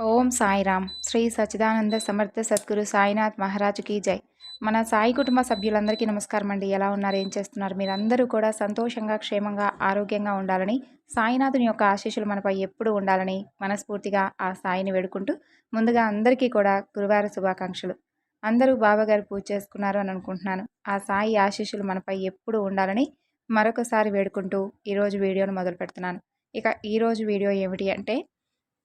ఓం సాయిరామ్. శ్రీ సచ్చిదానంద సమర్థ సద్గురు సాయినాథ్ మహారాజుకి జై. మన సాయి కుటుంబ సభ్యులందరికీ నమస్కారం అండి. ఎలా ఉన్నారు? ఏం చేస్తున్నారు? మీరందరూ కూడా సంతోషంగా క్షేమంగా ఆరోగ్యంగా ఉండాలని సాయినాథుని యొక్క ఆశీస్సులు మనపై ఎప్పుడు ఉండాలని మనస్ఫూర్తిగా ఆ సాయిని వేడుకుంటూ ముందుగా అందరికీ కూడా గురువార శుభాకాంక్షలు. అందరూ బాబాగారు పూజ చేసుకున్నారు అని అనుకుంటున్నాను. ఆ సాయి ఆశీస్సులు మనపై ఎప్పుడు ఉండాలని మరొకసారి వేడుకుంటూ ఈరోజు వీడియోను మొదలు పెడుతున్నాను ఇక ఈరోజు వీడియో ఏమిటి అంటే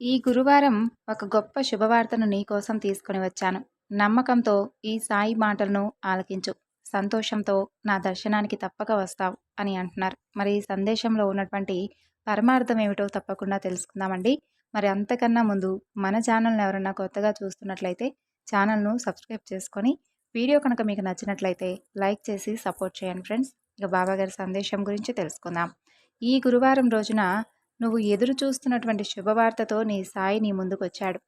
ఈ గురువారం ఒక గొప్ప శుభవార్తను నీకోసం తీసుకుని వచ్చాను. నమ్మకంతో ఈ సాయి మాటలను ఆలకించు. సంతోషంతో నా దర్శనానికి తప్పక వస్తావు అని అంటున్నారు. మరి ఈ సందేశంలో ఉన్నటువంటి పరమార్థం ఏమిటో తప్పకుండా తెలుసుకుందామండి. మరి అంతకన్నా ముందు మన ఛానల్ని ఎవరన్నా కొత్తగా చూస్తున్నట్లయితే ఛానల్ను సబ్స్క్రైబ్ చేసుకొని వీడియో కనుక మీకు నచ్చినట్లయితే లైక్ చేసి సపోర్ట్ చేయండి ఫ్రెండ్స్. ఇక బాబాగారి సందేశం గురించి తెలుసుకుందాం. ఈ గురువారం రోజున నువ్వు ఎదురు చూస్తున్నటువంటి శుభవార్తతో నీ సాయి నీ ముందుకొచ్చాడు.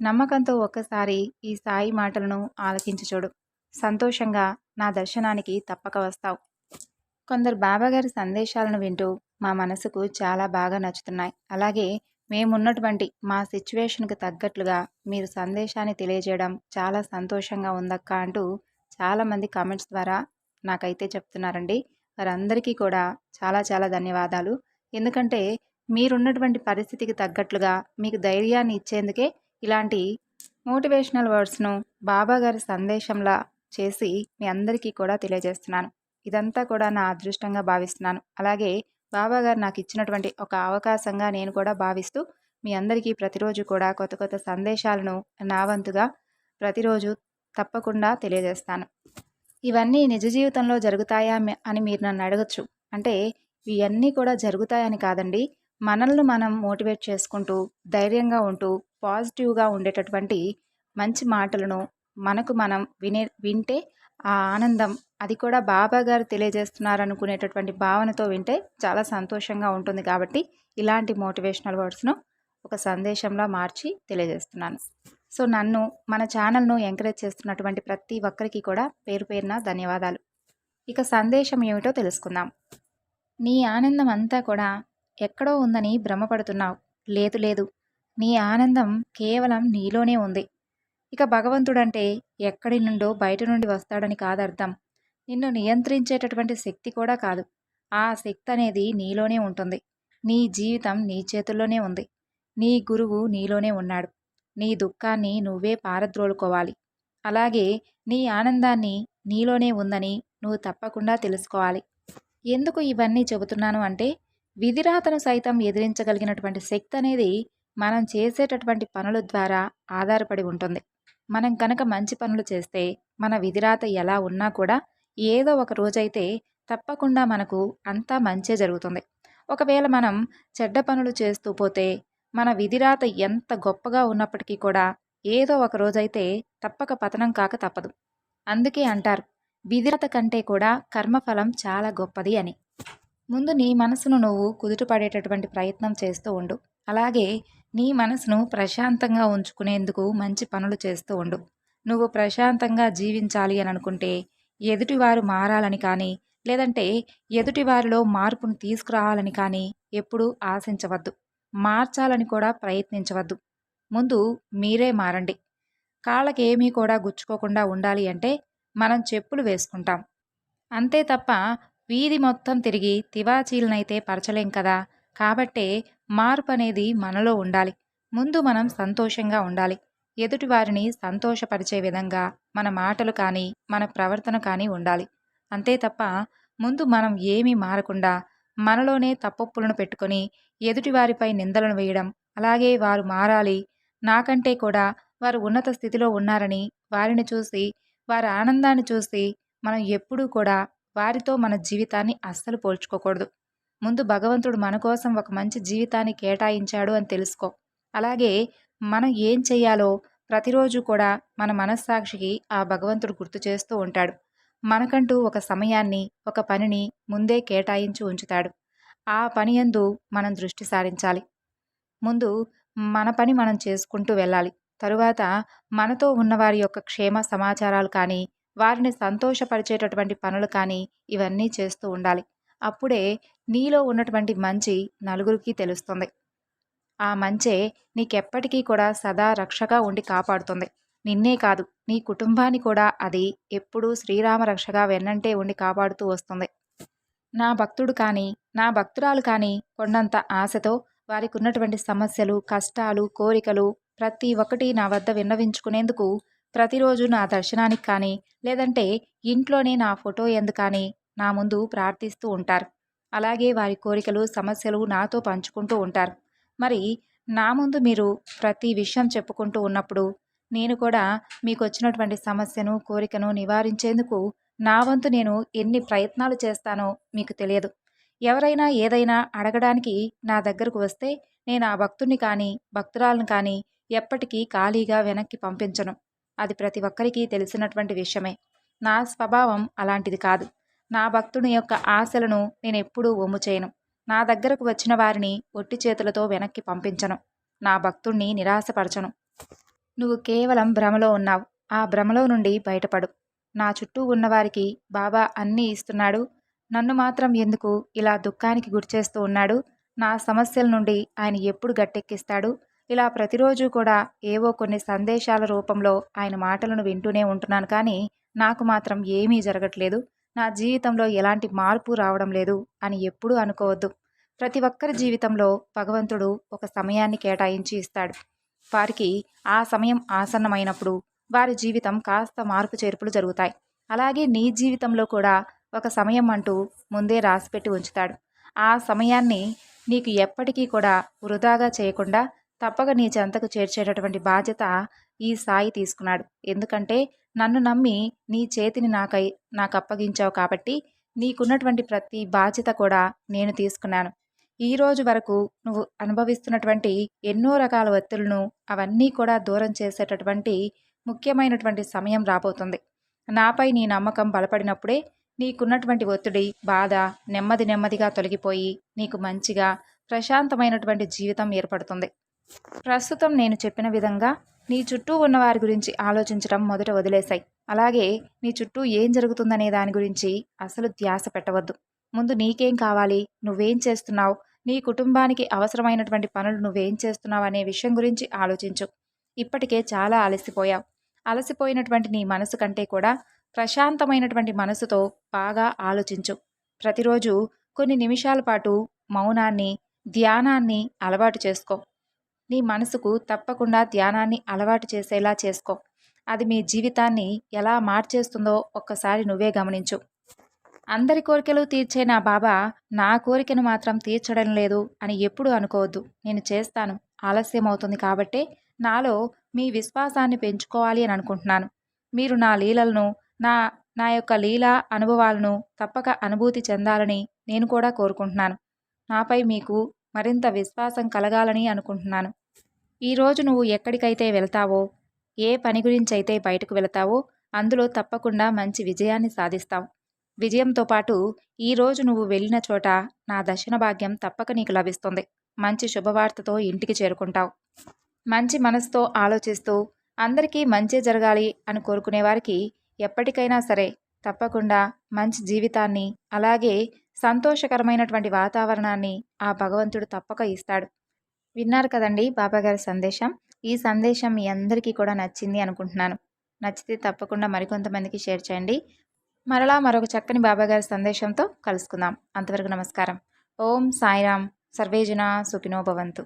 నమ్మకంతో ఒక్కసారి ఈ సాయి మాటలను ఆలకించుచూడు సంతోషంగా నా దర్శనానికి తప్పక వస్తావు. కొందరు బాబాగారి సందేశాలను వింటూ మా మనసుకు చాలా బాగా నచ్చుతున్నాయి. అలాగే మేమున్నటువంటి మా సిచ్యువేషన్కి తగ్గట్లుగా మీరు సందేశాన్ని తెలియజేయడం చాలా సంతోషంగా ఉందక్క అంటూ చాలామంది కామెంట్స్ ద్వారా నాకైతే చెప్తున్నారండి. వారందరికీ కూడా చాలా చాలా ధన్యవాదాలు. ఎందుకంటే మీరున్నటువంటి పరిస్థితికి తగ్గట్లుగా మీకు ధైర్యాన్ని ఇచ్చేందుకే ఇలాంటి మోటివేషనల్ వర్డ్స్ను బాబా గారి సందేశంలా చేసి మీ అందరికీ కూడా తెలియజేస్తున్నాను. ఇదంతా కూడా నా అదృష్టంగా భావిస్తున్నాను. అలాగే బాబా గారు నాకు ఇచ్చినటువంటి ఒక అవకాశంగా నేను కూడా భావిస్తూ మీ అందరికీ ప్రతిరోజు కూడా కొత్త కొత్త సందేశాలను నా వంతుగా ప్రతిరోజు తప్పకుండా తెలియజేస్తాను. ఇవన్నీ నిజ జీవితంలో జరుగుతాయా అని మీరు నన్ను అడగచ్చు. అంటే ఇవన్నీ కూడా జరుగుతాయని కాదండి. మనల్ని మనం మోటివేట్ చేసుకుంటూ ధైర్యంగా ఉంటూ పాజిటివ్గా ఉండేటటువంటి మంచి మాటలను మనకు మనం వినే వింటే ఆ ఆనందం అది కూడా బాబా గారు తెలియజేస్తున్నారనుకునేటటువంటి భావనతో వింటే చాలా సంతోషంగా ఉంటుంది కాబట్టి ఇలాంటి మోటివేషనల్ వర్డ్స్ను ఒక సందేశంలా మార్చి తెలియజేస్తున్నాను. సో నన్ను మన ఛానల్ను ఎంకరేజ్ చేస్తున్నటువంటి ప్రతి ఒక్కరికి కూడా పేరు పేరున ధన్యవాదాలు. ఇక సందేశం ఏమిటో తెలుసుకుందాం. నీ ఆనందం అంతా కూడా ఎక్కడో ఉందని భ్రమపడుతున్నావు. లేదు లేదు. నీ ఆనందం కేవలం నీలోనే ఉంది. ఇక భగవంతుడంటే ఎక్కడి నుండో బయట నుండి వస్తాడని కాదర్థం. నిన్ను నియంత్రించేటటువంటి శక్తి కూడా కాదు. ఆ శక్తి అనేది నీలోనే ఉంటుంది. నీ జీవితం నీ చేతుల్లోనే ఉంది. నీ గురువు నీలోనే ఉన్నాడు. నీ దుఃఖాన్ని నువ్వే పారద్రోలుకోవాలి. అలాగే నీ ఆనందాన్ని నీలోనే ఉందని నువ్వు తప్పకుండా తెలుసుకోవాలి. ఎందుకు ఇవన్నీ చెబుతున్నాను అంటే విధిరాతను సైతం ఎదిరించగలిగినటువంటి శక్తి అనేది మనం చేసేటటువంటి పనుల ద్వారా ఆధారపడి ఉంటుంది. మనం కనుక మంచి పనులు చేస్తే మన విధిరాత ఎలా ఉన్నా కూడా ఏదో ఒక రోజైతే తప్పకుండా మనకు అంతా మంచే జరుగుతుంది. ఒకవేళ మనం చెడ్డ పనులు చేస్తూ పోతే మన విధిరాత ఎంత గొప్పగా ఉన్నప్పటికీ కూడా ఏదో ఒక రోజైతే తప్పక పతనం కాక తప్పదు. అందుకే అంటారు విధిరాత కంటే కూడా కర్మఫలం చాలా గొప్పది అని. ముందు నీ మనసును నువ్వు కుదుటపడేటటువంటి ప్రయత్నం చేస్తూ ఉండు. అలాగే నీ మనసును ప్రశాంతంగా ఉంచుకునేందుకు మంచి పనులు చేస్తూ ఉండు. నువ్వు ప్రశాంతంగా జీవించాలి అని అనుకుంటే ఎదుటివారు మారాలని కానీ లేదంటే ఎదుటివారిలో మార్పును తీసుకురావాలని కానీ ఎప్పుడూ ఆశించవద్దు. మార్చాలని కూడా ప్రయత్నించవద్దు. ముందు మీరే మారండి. కాళ్ళకేమీ కూడా గుచ్చుకోకుండా ఉండాలి అంటే మనం చెప్పులు వేసుకుంటాం. అంతే తప్ప వీధి మొత్తం తిరిగి తివాచీలనైతే పరచలేం కదా. కాబట్టే మార్పు అనేది మనలో ఉండాలి. ముందు మనం సంతోషంగా ఉండాలి. ఎదుటివారిని సంతోషపరిచే విధంగా మన మాటలు కానీ మన ప్రవర్తన కానీ ఉండాలి. అంతే తప్ప ముందు మనం ఏమీ మారకుండా మనలోనే తప్పొప్పులను పెట్టుకొని ఎదుటివారిపై నిందలను వేయడం అలాగే వారు మారాలి. నాకంటే కూడా వారు ఉన్నత స్థితిలో ఉన్నారని వారిని చూసి వారి ఆనందాన్ని చూసి మనం ఎప్పుడూ కూడా వారితో మన జీవితాన్ని అస్సలు పోల్చుకోకూడదు. ముందు భగవంతుడు మన కోసం ఒక మంచి జీవితాన్ని కేటాయించాడు అని తెలుసుకో. అలాగే మనం ఏం చెయ్యాలో ప్రతిరోజు కూడా మన మనస్సాక్షికి ఆ భగవంతుడు గుర్తు చేస్తూ ఉంటాడు. మనకంటూ ఒక సమయాన్ని ఒక పనిని ముందే కేటాయించి ఉంచుతాడు. ఆ పని ఎందు మనం దృష్టి సారించాలి. ముందు మన పని మనం చేసుకుంటూ వెళ్ళాలి. తరువాత మనతో ఉన్నవారి యొక్క క్షేమ సమాచారాలు కానీ వారిని సంతోషపరిచేటటువంటి పనులు కానీ ఇవన్నీ చేస్తూ ఉండాలి. అప్పుడే నీలో ఉన్నటువంటి మంచి నలుగురికి తెలుస్తుంది. ఆ మంచే నీకెప్పటికీ కూడా సదా రక్షగా ఉండి కాపాడుతుంది. నిన్నే కాదు నీ కుటుంబాన్ని కూడా అది ఎప్పుడూ శ్రీరామ రక్షగా వెన్నంటే ఉండి కాపాడుతూ వస్తుంది. నా భక్తుడు కానీ నా భక్తురాలు కానీ కొండంత ఆశతో వారికి ఉన్నటువంటి సమస్యలు కష్టాలు కోరికలు ప్రతి ఒక్కటి నా వద్ద విన్నవించుకునేందుకు ప్రతిరోజు నా దర్శనానికి కానీ లేదంటే ఇంట్లోనే నా ఫోటో ఎందు కానీ నా ముందు ప్రార్థిస్తూ ఉంటారు. అలాగే వారి కోరికలు సమస్యలు నాతో పంచుకుంటూ ఉంటారు. మరి నా ముందు మీరు ప్రతి విషయం చెప్పుకుంటూ ఉన్నప్పుడు నేను కూడా మీకు వచ్చినటువంటి సమస్యను కోరికను నివారించేందుకు నా వంతు నేను ఎన్ని ప్రయత్నాలు చేస్తానో మీకు తెలియదు. ఎవరైనా ఏదైనా అడగడానికి నా దగ్గరకు వస్తే నేను ఆ భక్తుని కానీ భక్తురాలను కానీ ఎప్పటికీ ఖాళీగా వెనక్కి పంపించను. అది ప్రతి ఒక్కరికి తెలిసినటువంటి విషయమే. నా స్వభావం అలాంటిది కాదు. నా భక్తుని యొక్క ఆశలను నేను ఎప్పుడూ ఒమ్ము చేయను. నా దగ్గరకు వచ్చిన వారిని ఒట్టి చేతులతో వెనక్కి పంపించను. నా భక్తుణ్ణి నిరాశపరచను. నువ్వు కేవలం భ్రమలో ఉన్నావు. ఆ భ్రమలో నుండి బయటపడు. నా చుట్టూ ఉన్నవారికి బాబా అన్నీ ఇస్తున్నాడు. నన్ను మాత్రం ఎందుకు ఇలా దుఃఖానికి గురిచేస్తూ ఉన్నాడు? నా సమస్యల నుండి ఆయన ఎప్పుడు గట్టెక్కిస్తాడు? ఇలా ప్రతిరోజు కూడా ఏవో కొన్ని సందేశాల రూపంలో ఆయన మాటలను వింటూనే ఉంటున్నాను కానీ నాకు మాత్రం ఏమీ జరగట్లేదు. నా జీవితంలో ఎలాంటి మార్పు రావడం లేదు అని ఎప్పుడూ అనుకోవద్దు. ప్రతి ఒక్కరి జీవితంలో భగవంతుడు ఒక సమయాన్ని కేటాయించి ఇస్తాడు. వారికి ఆ సమయం ఆసన్నమైనప్పుడు వారి జీవితం కాస్త మార్పు చేర్పులు జరుగుతాయి. అలాగే నీ జీవితంలో కూడా ఒక సమయం అంటూ ముందే రాసిపెట్టి ఉంచుతాడు. ఆ సమయాన్ని నీకు ఎప్పటికీ కూడా వృధాగా చేయకుండా తప్పక నీ చెంతకు చేర్చేటటువంటి బాధ్యత ఈ సాయి తీసుకున్నాడు. ఎందుకంటే నన్ను నమ్మి నీ చేతిని నాకై నాకు అప్పగించావు కాబట్టి నీకున్నటువంటి ప్రతి బాధ్యత కూడా నేను తీసుకున్నాను. ఈ రోజు వరకు నువ్వు అనుభవిస్తున్నటువంటి ఎన్నో రకాల ఒత్తిళ్ళను అవన్నీ కూడా దూరం చేసేటటువంటి ముఖ్యమైనటువంటి సమయం రాబోతుంది. నాపై నీ నమ్మకం బలపడినప్పుడే నీకున్నటువంటి ఒత్తిడి బాధ నెమ్మది నెమ్మదిగా తొలగిపోయి నీకు మంచిగా ప్రశాంతమైనటువంటి జీవితం ఏర్పడుతుంది. ప్రస్తుతం నేను చెప్పిన విధంగా నీ చుట్టూ ఉన్నవారి గురించి ఆలోచించడం మొదట వదిలేశాయి. అలాగే నీ చుట్టూ ఏం జరుగుతుందనే దాని గురించి అసలు ధ్యాస పెట్టవద్దు. ముందు నీకేం కావాలి? నువ్వేం చేస్తున్నావు? నీ కుటుంబానికి అవసరమైనటువంటి పనులు నువ్వేం చేస్తున్నావు అనే విషయం గురించి ఆలోచించు. ఇప్పటికే చాలా అలసిపోయావు. అలసిపోయినటువంటి నీ మనసు కంటే కూడా ప్రశాంతమైనటువంటి మనసుతో బాగా ఆలోచించు. ప్రతిరోజు కొన్ని నిమిషాల పాటు మౌనాన్ని ధ్యానాన్ని అలవాటు చేసుకో. నీ మనసుకు తప్పకుండా ధ్యానాన్ని అలవాటు చేసేలా చేసుకో. అది మీ జీవితాన్ని ఎలా మార్చేస్తుందో ఒక్కసారి నువ్వే గమనించు. అందరి కోరికలు తీర్చే నా బాబా నా కోరికను మాత్రం తీర్చడం లేదు అని ఎప్పుడు అనుకోవద్దు. నేను చేస్తాను. ఆలస్యం అవుతుంది కాబట్టే నాలో మీ విశ్వాసాన్ని పెంచుకోవాలి అని అనుకుంటున్నాను. మీరు నా లీలలను నా నా యొక్క లీలా అనుభవాలను తప్పక అనుభూతి చెందాలని నేను కూడా కోరుకుంటున్నాను. నాపై మీకు మరింత విశ్వాసం కలగాలని అనుకుంటున్నాను. ఈరోజు నువ్వు ఎక్కడికైతే వెళ్తావో ఏ పని గురించి అయితే బయటకు వెళతావో అందులో తప్పకుండా మంచి విజయాన్ని సాధిస్తావు. విజయంతో పాటు ఈరోజు నువ్వు వెళ్ళిన చోట నా దర్శన భాగ్యం తప్పక నీకు లభిస్తుంది. మంచి శుభవార్తతో ఇంటికి చేరుకుంటావు. మంచి మనసుతో ఆలోచిస్తూ అందరికీ మంచి జరగాలి అని కోరుకునే వారికి ఎప్పటికైనా సరే తప్పకుండా మంచి జీవితాన్ని అలాగే సంతోషకరమైనటువంటి వాతావరణాన్ని ఆ భగవంతుడు తప్పక ఇస్తాడు. విన్నారు కదండి బాబాగారి సందేశం? ఈ సందేశం మీ అందరికీ కూడా నచ్చింది అనుకుంటున్నాను. నచ్చితే తప్పకుండా మరికొంతమందికి షేర్ చేయండి. మరలా మరొక చక్కని బాబాగారి సందేశంతో కలుసుకుందాం. అంతవరకు నమస్కారం. ఓం సాయిరామ్. సర్వేజన సుఖినో భవంతు.